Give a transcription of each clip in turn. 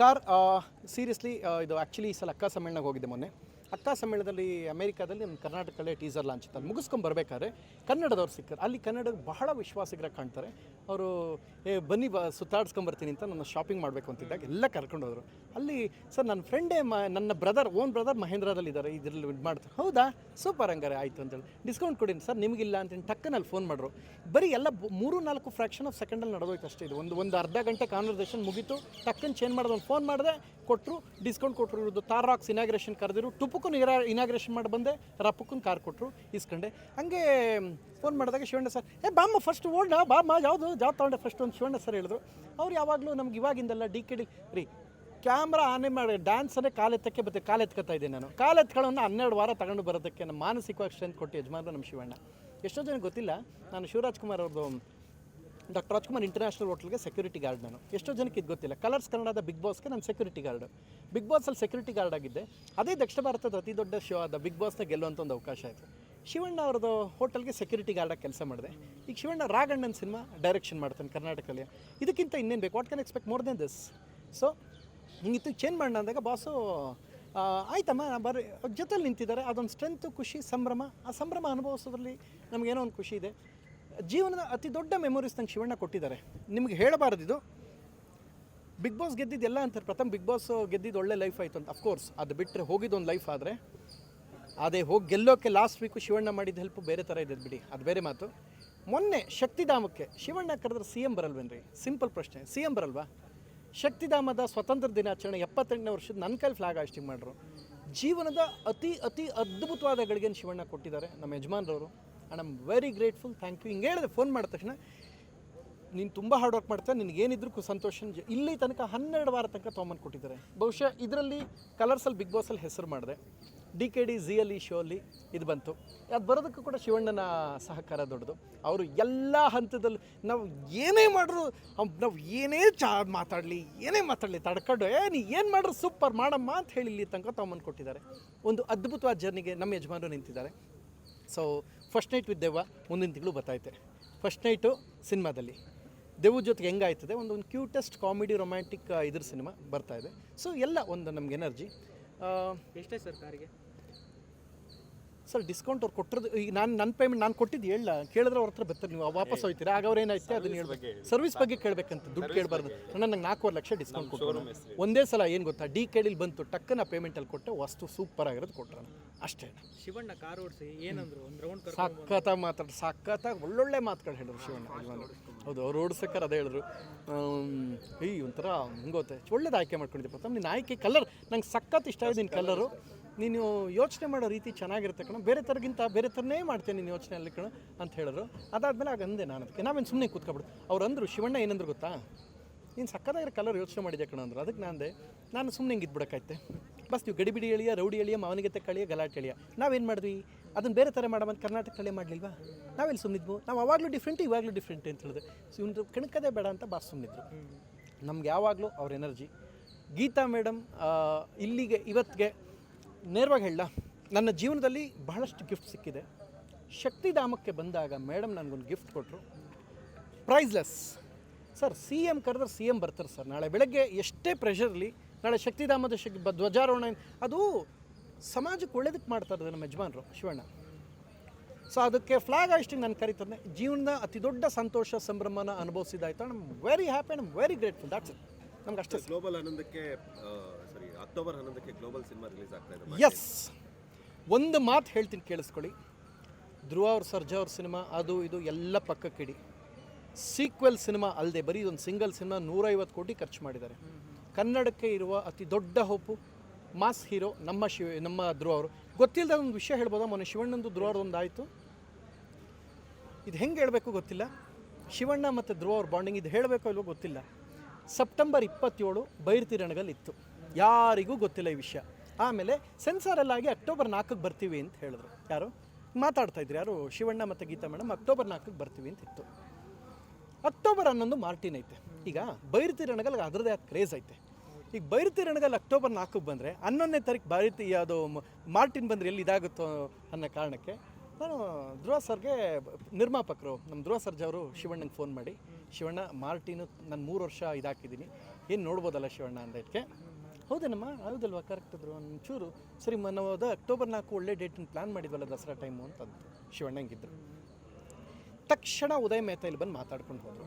Car seriously ಇದು actually ಈ ಸಲ ಅಕ್ಕ ಸಮ್ಮೇಳನಕ್ಕೆ ಹೋಗಿದ್ದೆ ಮೊನ್ನೆ. ಅಕ್ಕ ಸಮ್ಮೇಳನದಲ್ಲಿ ಅಮೆರಿಕಾದಲ್ಲಿ ನಮ್ಮ ಕರ್ನಾಟಕದಲ್ಲೇ ಟೀಸರ್ ಲಾಂಚ್ ಇತ್ತು ಮುಗಿಸ್ಕೊಂಡು ಬರಬೇಕಾದ್ರೆ ಕನ್ನಡದವ್ರು ಸಿಕ್ಕರು ಅಲ್ಲಿ ಕನ್ನಡ ಬಹಳ ವಿಶ್ವಾಸಿಗರಾಗಿ ಕಾಣ್ತಾರೆ. ಅವರು, ಏ, ಬನ್ನಿ, ಬ ಸುತ್ತಾಡ್ಸ್ಕೊಂಬರ್ತೀನಿ ಅಂತ ನನ್ನ ಶಾಪಿಂಗ್ ಮಾಡಬೇಕು ಅಂತಿದ್ದಾಗ ಎಲ್ಲ ಕರ್ಕೊಂಡು ಹೋದರು. ಅಲ್ಲಿ, ಸರ್, ನನ್ನ ಫ್ರೆಂಡೇ ಮ, ನನ್ನ ಬ್ರದರ್ ಓನ್ ಬ್ರದರ್ ಮಹೇಂದ್ರದಲ್ಲಿ ಇದ್ದಾರೆ, ಇದರಲ್ಲಿ ಇದು ಮಾಡ್ತಾರೆ. ಹೌದಾ? ಸೂಪರ್ ಹಂಗಾರೆ, ಆಯಿತು ಅಂತೇಳಿ ಡಿಸ್ಕೌಂಟ್ ಕೊಡಿ, ಸರ್, ನಿಮಗಿಲ್ಲ ಅಂತೇಳಿ ಟಕ್ಕನಲ್ಲಿ ಫೋನ್ ಮಾಡ್ರು. ಬರೀ ಎಲ್ಲ ಮೂರು, ನಾಲ್ಕು ಫ್ರ್ಯಾಕ್ಷನ್ ಆಫ್ ಸೆಕೆಂಡಲ್ಲಿ ನಡೆದೋಯ್ತು ಅಷ್ಟೇ ಇದು. ಒಂದು ಒಂದು ಅರ್ಧ ಗಂಟೆ ಕಾನ್ವರ್ಸೇಷನ್ ಮುಗೀತು, ಟಕ್ಕನ್ ಚೇಂಜ್ ಮಾಡೋದು ಒಂದು ಫೋನ್ ಮಾಡಿದೆ ಕೊಟ್ಟರು ಡಿಸ್ಕೌಂಟ್ ಕೊಟ್ಟರು ಇರೋದು ತಾರಾಕ್ಸ್ ರಾಕ್ಸ್ ಇನಾಗ್ರೇಷನ್ ಕರೆದಿರು ಟುಪುಕ್ಕೂ ಇರಾ ಇನಾಗ್ರೇಷನ್ ಮಾಡಿ ಬಂದೆ ರಪ್ಪಕ್ಕೂ ಕಾರ್ ಕೊಟ್ಟರು ಇಸ್ಕೊಂಡೆ ಹಂಗೆ ಫೋನ್ ಮಾಡಿದಾಗ ಶಿವಣ್ಣ ಸರ್ ಏ, ಬಾಮ್ಮ ಫಸ್ಟ್ ಓಲ್ಡ ಬಾಮ್ಮ, ಯಾವುದು? ಜಾಬ್ ತೊಗೊಂಡೆ ಫಸ್ಟ್ ಒಂದು, ಶಿವಣ್ಣ ಸರ್ ಹೇಳಿದ್ರು. ಅವ್ರು ಯಾವಾಗಲೂ ನಮ್ಗೆ ಇವಾಗಿಂದಲ್ಲ ಡಿ ಕೆ ಡಿ, ರೀ ಕ್ಯಾಮ್ರಾ ಆನೆ ಮಾಡಿ ಡ್ಯಾನ್ಸನ್ನೇ ಕಾಲೆತ್ತಕ್ಕೆ ಬತ್ತೆ ಕಾಲೆತ್ಕೊತಾ ಇದ್ದೆ ನಾನು. ಕಾಲೆತ್ಕೊಳ್ಳೋನ್ನ ಹನ್ನೆರಡು ವಾರ ತಗೊಂಡು ಬರೋದಕ್ಕೆ ನಮ್ಮ ಮಾನಸಿಕವಾಗಿ ಸ್ಟ್ರೆಂತ್ ಕೊಟ್ಟು ಯಜಮಾನ ನಮ್ಮ ಶಿವಣ್ಣ. ಎಷ್ಟೋ ಜನ ಗೊತ್ತಿಲ್ಲ, ನಾನು ಶಿವರಾಜ್ ಕುಮಾರ್ ಅವ್ರದ್ದು ಡಾಕ್ಟರ್ ರಾಜ್ಕುಮಾರ್ ಇಂಟರ್ನ್ಯಾಷನಲ್ ಹೋಟ್ಲ್ಗೆ ಸೆಕ್ಯೂರಿಟಿ ಗಾರ್ಡ್ ನಾನು. ಎಷ್ಟೋ ಜನಕ್ಕೆ ಇದು ಗೊತ್ತಿಲ್ಲ. ಕಲರ್ಸ್ ಕನ್ನಡದ ಬಿಗ್ ಬಾಸ್ಗೆ ನಾನು ಸೆಕ್ಯೂರಿಟಿ ಗಾರ್ಡ್ ಬಿಗ್ ಬಾಸಲ್ಲಿ ಸೆಕ್ಯೂರಿಟಿ ಗಾರ್ಡ್ ಆಗಿದ್ದೆ. ಅದೇ ದಕ್ಷಿಣ ಭಾರತದ ಅತಿ ದೊಡ್ಡ ಶೋ ಆದ ಬಿಗ್ ಬಾಸ್ನ ಗೆಲ್ಲುವಂಥ ಒಂದು ಅವಕಾಶ ಆಯಿತು. ಶಿವಣ್ಣ ಅವ್ರದ್ದು ಹೋಟೆಲ್ಗೆ ಸೆಕ್ಯೂರಿಟಿ ಗಾರ್ಡಾಗಿ ಕೆಲಸ ಮಾಡಿದೆ. ಈಗ ಶಿವಣ್ಣ ರಾಗಣ್ಣನ ಸಿನಿಮಾ ಡೈರೆಕ್ಷನ್ ಮಾಡ್ತಾನೆ ಕರ್ನಾಟಕದಲ್ಲಿ. ಇದಕ್ಕಿಂತ ಇನ್ನೇನು ಬೇಕು? What can expect more then this so ಹಿಂಗಿತ್ತು change ಮಾಡೋಣ ಅಂದಾಗ ಬಾಸು ಆಯ್ತಮ್ಮ ಬರ್ರಿ. ಜೊತೆಲಿ ನಿಂತಿದ್ದಾರೆ. ಅದೊಂದು ಸ್ಟ್ರೆಂತು ಖುಷಿ, ಸಂಭ್ರಮ. ಆ ಸಂಭ್ರಮ ಅನುಭವಿಸೋದ್ರಲ್ಲಿ ನಮಗೇನೋ ಒಂದು ಖುಷಿ ಇದೆ. ಜೀವನದ ಅತಿ ದೊಡ್ಡ ಮೆಮೊರೀಸ್ ನಂಗೆ ಶಿವಣ್ಣ ಕೊಟ್ಟಿದ್ದಾರೆ. ನಿಮ್ಗೆ ಹೇಳಬಾರ್ದಿದು ಬಿಗ್ ಬಾಸ್ ಗೆದ್ದಿದ್ದೆಲ್ಲ ಅಂತಾರೆ ಪ್ರಥಮ ಬಿಗ್ ಬಾಸ್ ಗೆದ್ದಿದ್ದು ಒಳ್ಳೆ ಲೈಫ್ ಆಯಿತು ಅಂತ. ಅಫ್ಕೋರ್ಸ್ ಅದು ಬಿಟ್ಟರೆ ಹೋಗಿದ್ದೊಂದು ಲೈಫ್ ಆದರೆ, ಅದೇ ಹೋಗಿ ಗೆಲ್ಲೋಕ್ಕೆ ಲಾಸ್ಟ್ ವೀಕು ಶಿವಣ್ಣ ಮಾಡಿದ ಹೆಲ್ಪ್ ಬೇರೆ ಥರ ಇದೆ ಬಿಡಿ. ಅದು ಬೇರೆ ಮಾತು. ಮೊನ್ನೆ ಶಕ್ತಿಧಾಮಕ್ಕೆ ಶಿವಣ್ಣ ಕರೆದ್ರೆ ಸಿ ಎಂ ಬರಲ್ವೇನ್ರಿ? ಸಿಂಪಲ್ ಪ್ರಶ್ನೆ. ಸಿ ಎಂ ಬರಲ್ವಾ? ಶಕ್ತಿಧಾಮದ ಸ್ವತಂತ್ರ ದಿನಾಚರಣೆ ಎಪ್ಪತ್ತೆಂಟನೇ ವರ್ಷದ ನನ್ನ ಕೈಲಿ ಫ್ಲಾಗ್ ಆಸ್ಟಿಂಗ್ ಮಾಡ್ರು. ಜೀವನದ ಅತಿ ಅತಿ ಅದ್ಭುತವಾದ ಗಳಿಗೆಯನ್ನು ಶಿವಣ್ಣ ಕೊಟ್ಟಿದ್ದಾರೆ. ನಮ್ಮ ಯಜಮಾನ್ರವರು. And I'm very grateful thank you ಹಿಂಗೆ ಹೇಳಿದೆ ಫೋನ್ ಮಾಡಿದ ತಕ್ಷಣ, ನೀನು ತುಂಬ ಹಾರ್ಡ್ ವರ್ಕ್ ಮಾಡ್ತಾ ನಿನಗೇನಿದ್ರು ಸಂತೋಷ ಇಲ್ಲಿ ತನಕ ಹನ್ನೆರಡು ವಾರ ತನಕ ತೊಗೊಂಬಂದು ಕೊಟ್ಟಿದ್ದಾರೆ. ಬಹುಶಃ ಇದರಲ್ಲಿ ಕಲರ್ಸಲ್ಲಿ ಬಿಗ್ ಬಾಸಲ್ಲಿ ಹೆಸರು ಮಾಡಿದೆ. ಡಿ ಕೆ ಡಿ ಝಿಯಲ್ ಅಲ್ಲಿ ಶೋ ಅಲ್ಲಿ ಇದು ಬಂತು. ಅದು ಬರೋದಕ್ಕೂ ಕೂಡ ಶಿವಣ್ಣನ ಸಹಕಾರ ದೊಡ್ಡದು. ಅವರು ಎಲ್ಲ ಹಂತದಲ್ಲೂ, ನಾವು ಏನೇ ಮಾಡಿದ್ರು ನಾವು ಏನೇ ಚಾ ಮಾತಾಡಲಿ, ಏನೇ ಮಾತಾಡಲಿ, ತಡ್ಕೊಂಡು, ಏ, ನೀ ಏನು ಮಾಡ್ರು ಸೂಪರ್ ಮಾಡಮ್ಮ ಅಂತ ಹೇಳಿ ಇಲ್ಲಿ ತನಕ ತೊಗೊಂಬಂದು ಕೊಟ್ಟಿದ್ದಾರೆ. ಒಂದು ಅದ್ಭುತವಾದ ಜರ್ನಿಗೆ ನಮ್ಮ ಯಜಮಾನರು ನಿಂತಿದ್ದಾರೆ. ಸೊ ಫಸ್ಟ್ ನೈಟ್ ವಿತ್ ದೆವ್ವ ಮುಂದಿನ ತಿಂಗಳು ಬರ್ತೈತೆ. ಫಸ್ಟ್ ನೈಟು ಸಿನಿಮಾದಲ್ಲಿ. ದೆವ್ವ ಜೊತೆಗೆ ಹೆಂಗಾಯ್ತದೆ? ಒಂದು ಒಂದು ಕ್ಯೂಟೆಸ್ಟ್ ಕಾಮಿಡಿ ರೊಮ್ಯಾಂಟಿಕ್ ಇದ್ರ ಸಿನಿಮಾ ಬರ್ತಾ ಇದೆ ಸೊ ಎಲ್ಲ ಒಂದು ನಮ್ಗೆ ಎನರ್ಜಿ ಎಷ್ಟೇ ಸರ್ ಕಾರಿಗೆ? ಸರ್ ಡಿಸ್ಕೌಂಟ್ ಅವ್ರು ಕೊಟ್ಟಿರೋದು ಈಗ ನಾನು ನನ್ನ ಪೇಮೆಂಟ್ ನಾನು ಕೊಟ್ಟಿದ್ದು ಹೇಳ ಕೇಳಿದ್ರೆ ಅವ್ರ ಹತ್ರ ಬರ್ತಾರೆ ನೀವು ವಾಪಸ್ ಹೋಗ್ತೀರಾ ಆಗ ಅವ್ರು ಏನಾಯ್ತು ಅದನ್ನ ಹೇಳ್ಬೇಕು. ಸರ್ವಿಸ್ ಬಗ್ಗೆ ಕೇಳಬೇಕಂತ ದುಡ್ಡು ಕೇಳಬಾರ್ದು. ನನ್ನ ನಂಗೆ ನಾಲ್ಕೂವರೆ ಲಕ್ಷ ಡಿಸ್ಕೌಂಟ್ ಕೊಟ್ಟರು ಒಂದೇ ಸಲ ಏನು ಗೊತ್ತಾ? ಡಿ ಕೇಳಿಲಿ ಬಂತು ಟಕ್ಕನ ಪೇಮೆಂಟಲ್ಲಿ ಕೊಟ್ಟೆ ವಸ್ತು ಸೂಪರ್ ಆಗಿರೋದು ಕೊಟ್ಟರು ಅಷ್ಟೇ. ಶಿವಣ್ಣ ಕಾರ್ ಓಡಿಸಿ ಏನಂದ್ರು? ಒಂದು ರೌಂಡ್ ಕರ್ ಸಖತ್ತಾಗಿ ಮಾತಾಡಿ ಸಖತ್ತಾಗಿ ಒಳ್ಳೊಳ್ಳೆ ಮಾತುಗಳು ಹೇಳಿದ್ರು ಶಿವಣ್ಣ ಯಜಮಾನರು. ಹೌದು ಅವ್ರು ಓಡಿಸಕ್ಕಾರ ಅದೇ ಹೇಳಿದ್ರು. ಈ ಒಂಥರ ಹಿಂಗೋತೆ. ಒಳ್ಳೇದು ಆಯ್ಕೆ ಮಾಡ್ಕೊಂಡಿದ್ದೆ ಪ್ರಥಮ. ನಿನ್ನ ಆಯ್ಕೆ ಕಲರ್ ನಂಗೆ ಸಖತ್ ಇಷ್ಟ ಆಗಿದೆ ನಿನ್ನ ಕಲರು ನೀನು ಯೋಚನೆ ಮಾಡೋ ರೀತಿ ಚೆನ್ನಾಗಿರುತ್ತೆ ಕಣ. ಬೇರೆ ಥರಗಿಂತ ಬೇರೆ ಥರನೇ ಮಾಡ್ತೇನೆ ನೀನು ಯೋಚನೆ ಅಲ್ಲಿ ಕಣ ಅಂತ ಹೇಳಿದ್ರು. ಅದಾದಮೇಲೆ ಆಗ ಅಂದೆ ನಾನು ಅದಕ್ಕೆ. ನಾವೇನು ಸುಮ್ಮನೆ ಕೂತ್ಕೊಬಿಡು. ಅವ್ರು ಅಂದರು ಶಿವಣ್ಣ ಏನಂದ್ರು ಗೊತ್ತಾ? ನೀನು ಸಕ್ಕತ್ತಾಗಿರೋ ಕಲರ್ ಯೋಚನೆ ಮಾಡಿದೆ ಕಣ ಅಂದರು. ಅದಕ್ಕೆ ನಾನು ಅಂದೆ ನಾನು ಸುಮ್ಮನೆ ಹಿಂಗೆ ಇದ್ಬಿಡಕ್ಕಾಯ್ತೆ. ಬಸ್ ನೀವು ಗಡಿಬಿಡಿ ಎಳಿಯ, ರೌಡಿ ಎಳಿಯ, ಮಾವನಿಗೆ ತಕ್ಕಳಿಯ ಗಲಾಟೆ ಎಳಿಯ. ನಾವೇನು ಮಾಡಿದ್ವಿ? ಅದನ್ನು ಬೇರೆ ಥರ ಮಾಡೋ ಕರ್ನಾಟಕದಲ್ಲೇ ಮಾಡಲಿಲ್ವಾ? ನಾವೆಲ್ಲಿ ಸುಮ್ಮನಿದ್ವು ನಾವು ಅವಾಗಲೂ ಡಿಫ್ರೆಂಟ್ ಇವಾಗಲೂ ಡಿಫ್ರೆಂಟ್ ಅಂತ ಹೇಳಿದೆ ಸೊ ಇವ್ನು ಕಣಕದೇ ಬೇಡ ಅಂತ ಬಾಸ್ ಸುಮ್ಮನಿದ್ರು ನಮ್ಗೆ ಯಾವಾಗಲೂ ಅವ್ರ ಎನರ್ಜಿ ಗೀತಾ ಮೇಡಮ್ ಇಲ್ಲಿಗೆ ಇವತ್ತಿಗೆ ನೇರವಾಗಿ ಹೇಳ ನನ್ನ ಜೀವನದಲ್ಲಿ ಬಹಳಷ್ಟು ಗಿಫ್ಟ್ ಸಿಕ್ಕಿದೆ. ಶಕ್ತಿಧಾಮಕ್ಕೆ ಬಂದಾಗ ಮೇಡಮ್ ನನಗೊಂದು ಗಿಫ್ಟ್ ಕೊಟ್ಟರು ಪ್ರೈಸ್ಲೆಸ್ ಸರ್ ಸಿ ಎಂ ಕರೆದ್ರೆ ಸಿ ಎಂ ಬರ್ತಾರೆ ಸರ್ ನಾಳೆ ಬೆಳಗ್ಗೆ ಎಷ್ಟೇ ಪ್ರೆಷರ್ಲಿ ನಾಳೆ ಶಕ್ತಿಧಾಮದ ಶಕ್ ಧ್ವಜಾರೋಹಣ ಅದು ಸಮಾಜಕ್ಕೆ ಒಳ್ಳೇದಕ್ಕೆ ಮಾಡ್ತಾ ಇರೋದು ನಮ್ಮ ಯಜಮಾನರು ಶಿವಣ್ಣ. ಸೊ ಅದಕ್ಕೆ ಫ್ಲಾಗ್ ಹಾಸ್ಟಿಂಗ್ ನಾನು ಕರಿತಾನೆ ಜೀವನದ ಅತಿ ದೊಡ್ಡ ಸಂತೋಷ ಸಂಭ್ರಮನ ಅನುಭವಿಸಿದಾಯ್ತು ನಮ್ very happy and very grateful that's it ನಮ್ಗೆ ಅಷ್ಟೇ. ಗ್ಲೋಬಲ್ ಆನಂದಕ್ಕೆ ಸಾರಿ ಅಕ್ಟೋಬರ್ ಹನ್ನೊಂದಕ್ಕೆ ಗ್ಲೋಬಲ್ ಸಿನಿಮಾ ರಿಲೀಸ್ ಆಗ್ತಾ ಇದೆ ಎಸ್ ಒಂದು ಮಾತು ಹೇಳ್ತೀನಿ ಕೇಳಿಸ್ಕೊಳ್ಳಿ. ಧ್ರುವ ಅವ್ರ ಸರ್ಜಾ ಅವ್ರ ಸಿನಿಮಾ ಅದು ಇದು ಎಲ್ಲ ಪಕ್ಕಕ್ಕಿಡಿ. ಸೀಕ್ವೆಲ್ ಸಿನಿಮಾ ಅಲ್ಲದೆ ಬರೀ ಒಂದು ಸಿಂಗಲ್ ಸಿನಿಮಾ ನೂರೈವತ್ತು ಕೋಟಿ ಖರ್ಚು ಮಾಡಿದ್ದಾರೆ. ಕನ್ನಡಕ್ಕೆ ಇರುವ ಅತಿ ದೊಡ್ಡ ಹೋಪು, ಮಾಸ್ ಹೀರೋ, ನಮ್ಮ ಶಿವ, ನಮ್ಮ ಧ್ರುವ ಅವರು. ಗೊತ್ತಿಲ್ಲದ ಒಂದು ವಿಷಯ ಹೇಳ್ಬೋದಾ? ಮೊನ್ನೆ ಶಿವಣ್ಣಂದು ಧ್ರುವ ಅವ್ರದ್ದು ಆಯಿತು. ಇದು ಹೆಂಗೆ ಹೇಳಬೇಕು ಗೊತ್ತಿಲ್ಲ. ಶಿವಣ್ಣ ಮತ್ತು ಧ್ರುವ ಅವ್ರ ಬಾಂಡಿಂಗ್ ಇದು ಹೇಳಬೇಕೋ ಇಲ್ವೋ ಗೊತ್ತಿಲ್ಲ. ಸೆಪ್ಟೆಂಬರ್ ಇಪ್ಪತ್ತೇಳು ಬೈರ್ತಿ ಇತ್ತು ಯಾರಿಗೂ ಗೊತ್ತಿಲ್ಲ ಈ ವಿಷಯ. ಆಮೇಲೆ ಸೆನ್ಸಾರಲ್ಲಾಗಿ ಅಕ್ಟೋಬರ್ ನಾಲ್ಕಕ್ಕೆ ಬರ್ತೀವಿ ಅಂತ ಹೇಳಿದ್ರು. ಯಾರು? ಮಾತಾಡ್ತಾ ಇದ್ರು ಯಾರು? ಶಿವಣ್ಣ ಮತ್ತು ಗೀತಾ ಮೇಡಮ್, ಅಕ್ಟೋಬರ್ ನಾಲ್ಕಕ್ಕೆ ಬರ್ತೀವಿ ಅಂತ ಇತ್ತು. ಅಕ್ಟೋಬರ್ ಹನ್ನೊಂದು ಮಾರ್ಟಿನ್ ಐತೆ. ಈಗ ಬೈರ್ತಿರಣಗಲ್ ಅದರದೇ ಆದ ಕ್ರೇಜ್ ಐತೆ. ಈಗ ಬೈರ್ತಿರಣಗಲ್ ಅಕ್ಟೋಬರ್ ನಾಲ್ಕಕ್ಕೆ ಬಂದರೆ, ಹನ್ನೊಂದನೇ ತಾರೀಕು ಬೈರತಿ ಅದು ಮಾರ್ಟಿನ್ ಬಂದರೆ ಎಲ್ಲಿ ಇದಾಗುತ್ತೋ ಅನ್ನೋ ಕಾರಣಕ್ಕೆ ನಾನು ಧ್ರುವ ಸರ್ಗೆ ನಿರ್ಮಾಪಕರು, ನಮ್ಮ ಧ್ರುವ ಸರ್ಜ್ ಅವರು ಶಿವಣ್ಣಂಗೆ ಫೋನ್ ಮಾಡಿ, ಶಿವಣ್ಣ, ಮಾರ್ಟಿನು ನಾನು ಮೂರು ವರ್ಷ ಇದಾಕಿದ್ದೀನಿ, ಏನು ನೋಡ್ಬೋದಲ್ಲ ಶಿವಣ್ಣ ಅಂದಕ್ಕೆ ಹೌದೇನಮ್ಮ ಹೌದಲ್ವಾ ಕರೆಕ್ಟ್ ಇದ್ರು ಒಂಚೂರು, ಸರಿ ನಾವು ಅಕ್ಟೋಬರ್ ನಾಲ್ಕು ಒಳ್ಳೆ ಡೇಟನ್ನು ಪ್ಲ್ಯಾನ್ ಮಾಡಿದ್ವಲ್ಲ ದಸರಾ ಟೈಮು ಅಂತಂದು ಶಿವಣ್ಣಂಗಿದ್ರು ತಕ್ಷಣ ಉದಯ ಮೆಹ್ತಾ ಇಲ್ಲಿ ಬಂದು ಮಾತಾಡ್ಕೊಂಡು ಹೋದರು.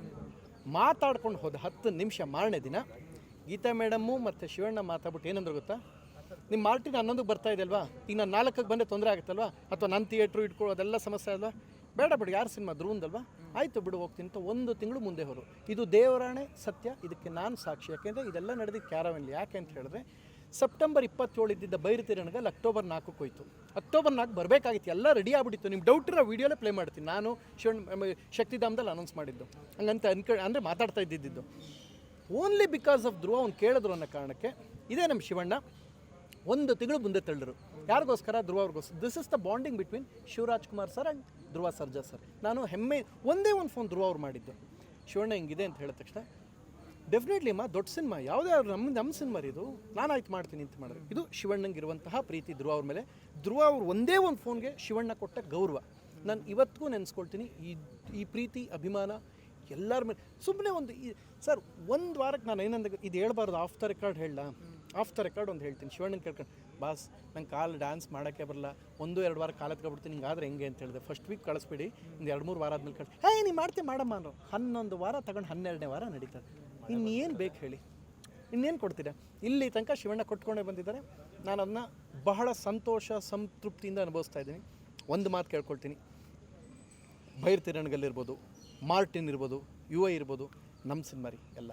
ಮಾತಾಡ್ಕೊಂಡು ಹೋದ ಹತ್ತು ನಿಮಿಷ ಮಾರನೇ ದಿನ ಗೀತಾ ಮೇಡಮ್ಮು ಮತ್ತು ಶಿವಣ್ಣ ಮಾತಾಡ್ಬಿಟ್ಟು ಏನಂದ್ರು ಗೊತ್ತಾ? ನಿಮ್ಮ ಮಾರ್ಟಿನ ಹನ್ನೊಂದಕ್ಕೆ ಬರ್ತಾ ಇದೆ ಅಲ್ವಾ? ಈಗ ನಾನು ನಾಲ್ಕಕ್ಕೆ ಬಂದರೆ ತೊಂದರೆ ಆಗುತ್ತಲ್ವಾ ಅಥವಾ ನನ್ನ ಥಿಯೇಟ್ರು ಇಟ್ಕೊಳ್ಳೋ ಅದೆಲ್ಲ ಸಮಸ್ಯೆ ಅಲ್ವಾ? ಬೇಡ ಬಿಡು, ಯಾರು ಸಿನಿಮಾ ಧ್ರುವಂದಲ್ವಾ ಆಯಿತು ಬಿಡು, ಹೋಗ್ತೀನಿ ಅಂತ ಒಂದು ತಿಂಗಳು ಮುಂದೆ ಹೋರು ಇದು ದೇವರಾಣೆ, ಸತ್ಯ, ಇದಕ್ಕೆ ನಾನು ಸಾಕ್ಷಿ. ಯಾಕೆಂದರೆ ಇದೆಲ್ಲ ನಡೆದಿದ್ದು ಕ್ಯಾರವನ್ಲಿ ಯಾಕೆ ಅಂತ ಹೇಳಿದ್ರೆ ಸೆಪ್ಟೆಂಬರ್ ಇಪ್ಪತ್ತೇಳು ಇದ್ದಿದ್ದ ಬೈರುತಿರಣಗಲ್ಲಿ ಅಕ್ಟೋಬರ್ ನಾಲ್ಕಕ್ಕೆ ಹೋಯ್ತು. ಅಕ್ಟೋಬರ್ ನಾಲ್ಕು ಬರಬೇಕಾಗಿತ್ತು. ಎಲ್ಲ ರೆಡಿ ಆಗ್ಬಿಟ್ಟಿತ್ತು. ನಿಮ್ಮ ಡೌಟ್ ಇರೋ ವೀಡಿಯೋಲೇ ಪ್ಲೇ ಮಾಡ್ತೀನಿ. ನಾನು ಶಿವಣ್ಣ ಶಕ್ತಿಧಾಮದಲ್ಲಿ ಅನೌನ್ಸ್ ಮಾಡಿದ್ದು. ಹಂಗಂತ ಅನ್ಕ, ಅಂದರೆ ಮಾತಾಡ್ತಾ ಇದ್ದಿದ್ದು. ಓನ್ಲಿ ಬಿಕಾಸ್ ಆಫ್ ಧ್ರುವ ಅವ್ನು ಕೇಳಿದ್ರು ಅನ್ನೋ ಕಾರಣಕ್ಕೆ ಇದೇ ನಮ್ಮ ಶಿವಣ್ಣ ಒಂದು ತಿಂಗಳು ಮುಂದೆ ತಳ್ಳರು. ಯಾರಿಗೋಸ್ಕರ? ಧ್ರುವ ಅವ್ರಿಗೋಸ್ಕರ this is the bonding between Shivaraj Kumar sir and Dhruva Sarja sir ನಾನು ಹೆಮ್ಮೆ, ಒಂದೇ ಒಂದು ಫೋನ್ ಧ್ರುವ ಅವ್ರು ಮಾಡಿದ್ದು. ಶಿವಣ್ಣ ಹಿಂಗಿದೆ ಅಂತ ಹೇಳಿದ ತಕ್ಷಣ ಡೆಫಿನೆಟ್ಲಿ ಅಮ್ಮ, ದೊಡ್ಡ ಸಿನಿಮಾ, ಯಾವುದೇ ಅವ್ರು ನಮ್ಮ ನಮ್ಮ ಸಿನಿಮಾ ಇದು. ನಾನು ಆಯ್ತು ಮಾಡ್ತೀನಿ ಅಂತ ಮಾಡಿದ್ರು. ಇದು ಶಿವಣ್ಣಂಗೆ ಇರುವಂತಹ ಪ್ರೀತಿ ಧ್ರುವ ಅವ್ರ ಮೇಲೆ. ಧ್ರುವ ಅವ್ರು ಒಂದೇ ಒಂದು ಫೋನ್ಗೆ ಶಿವಣ್ಣ ಕೊಟ್ಟ ಗೌರವ. ನಾನು ಇವತ್ತಿಗೂ ನೆನೆಸ್ಕೊಳ್ತೀನಿ, ಈ ಈ ಪ್ರೀತಿ, ಅಭಿಮಾನ ಎಲ್ಲರ ಮೇಲೆ ಸುಮ್ಮನೆ ಒಂದು ಈ ಸರ್, ಒಂದು ವಾರಕ್ಕೆ ನಾನು ಏನಂದ ಇದು ಹೇಳ್ಬಾರ್ದು ಆಫ್ ದ ರೆಕಾರ್ಡ್ ಹೇಳ. ಆಫ್ ದ ರೆಕಾರ್ಡ್ ಒಂದು ಹೇಳ್ತೀನಿ, ಶಿವಣ್ಣನ ಕೇಳ್ಕೊಂಡು, ಬಾಸ್, ನಂಗೆ ಕಾಲು ಡ್ಯಾನ್ಸ್ ಮಾಡೋಕ್ಕೆ ಬರಲ್ಲ. ಒಂದು, ಎರಡು ವಾರ ಕಾಲು ಎತ್ಕೊಬಿಡ್ತೀನಿ, ಹಿಂಗಾದ್ರೆ ಹೆಂಗೆ? ಅಂತ ಹೇಳಿದೆ. ಫಸ್ಟ್ ವೀಕ್ ಕಳಿಸ್ಬಿಡಿ ಒಂದು ಎರಡು, ಮೂರು ವಾರ ಆದ್ಮೇಲೆ ಕಳಿಸಿ ಹೇ, ನೀನು ಮಾಡ್ತೀನಿ ಮಾಡಮ್ಮ ಅನ್ನೋ ಹನ್ನೊಂದು ವಾರ ತಗೊಂಡು ಹನ್ನೆರಡನೇ ವಾರ ನಡೀತದೆ. ಇನ್ನೇನು ಬೇಕು ಹೇಳಿ? ಇನ್ನೇನು ಕೊಡ್ತೀರಾ? ಇಲ್ಲಿ ತನಕ ಶಿವಣ್ಣ ಕೊಟ್ಕೊಂಡೇ ಬಂದಿದ್ದಾರೆ. ನಾನು ಅದನ್ನ ಬಹಳ ಸಂತೋಷ, ಸಂತೃಪ್ತಿಯಿಂದ ಅನುಭವಿಸ್ತಾ ಇದ್ದೀನಿ. ಒಂದು ಮಾತು ಕೇಳ್ಕೊಳ್ತೀನಿ. ಬೈರ್ ತಿರಣಗಲ್ಲಿರ್ಬೋದು ಮಾರ್ಟಿನ್ ಇರ್ಬೋದು ಯು ಐ ಇರ್ಬೋದು ನಮ್ಮ ಸಿನಿಮಾ ರೀ ಎಲ್ಲ.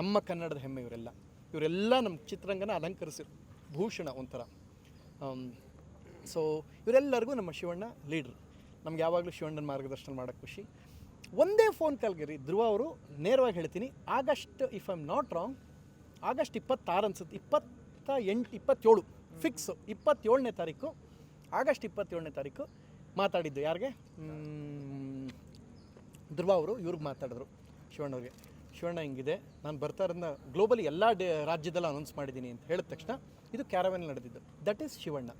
ನಮ್ಮ ಕನ್ನಡದ ಹೆಮ್ಮೆ ಇವರೆಲ್ಲ. ಇವರೆಲ್ಲ ನಮ್ಮ ಚಿತ್ರರಂಗನ ಅಲಂಕರಿಸಿರು. ಭೂಷಣ ಒಂಥರ. ಸೊ ಇವರೆಲ್ಲರಿಗೂ ನಮ್ಮ ಶಿವಣ್ಣ ಲೀಡ್ರ್ ನಮ್ಗೆ ಯಾವಾಗಲೂ ಶಿವಣ್ಣನ ಮಾರ್ಗದರ್ಶನ ಮಾಡೋಕ್ಕೆ ಖುಷಿ. ಒಂದೇ ಫೋನ್ ಕಾಲ್ಗೆ ರೀ, ಧ್ರುವ ಅವರು ನೇರವಾಗಿ ಹೇಳ್ತೀನಿ. August if I am not wrong August ಇಪ್ಪತ್ತಾರು ಅನ್ಸುತ್ತೆ. ಇಪ್ಪತ್ತ ಎಂಟು, ಇಪ್ಪತ್ತೇಳು. ಫಿಕ್ಸು ಇಪ್ಪತ್ತೇಳನೇ ತಾರೀಕು. ಆಗಸ್ಟ್ ಇಪ್ಪತ್ತೇಳನೇ ತಾರೀಕು ಮಾತಾಡಿದ್ದು ಯಾರಿಗೆ? ಧ್ರುವ ಅವರು ಇವ್ರಿಗೆ ಮಾತಾಡಿದ್ರು. ಶಿವಣ್ಣವ್ರಿಗೆ ಶಿವಣ್ಣ ಹಿಂಗಿದೆ. ನಾನು ಬರ್ತಾ ಇರೋದನ್ನ ಗ್ಲೋಬಲಿ ಎಲ್ಲ ಡೇ, ರಾಜ್ಯದಲ್ಲೂ ಅನೌನ್ಸ್ ಮಾಡಿದ್ದೀನಿ ಅಂತ ಹೇಳಿದ ತಕ್ಷಣ ಇದು ಕ್ಯಾರವೆನ್ ನಡೆದಿದ್ದು. That is Shivanna.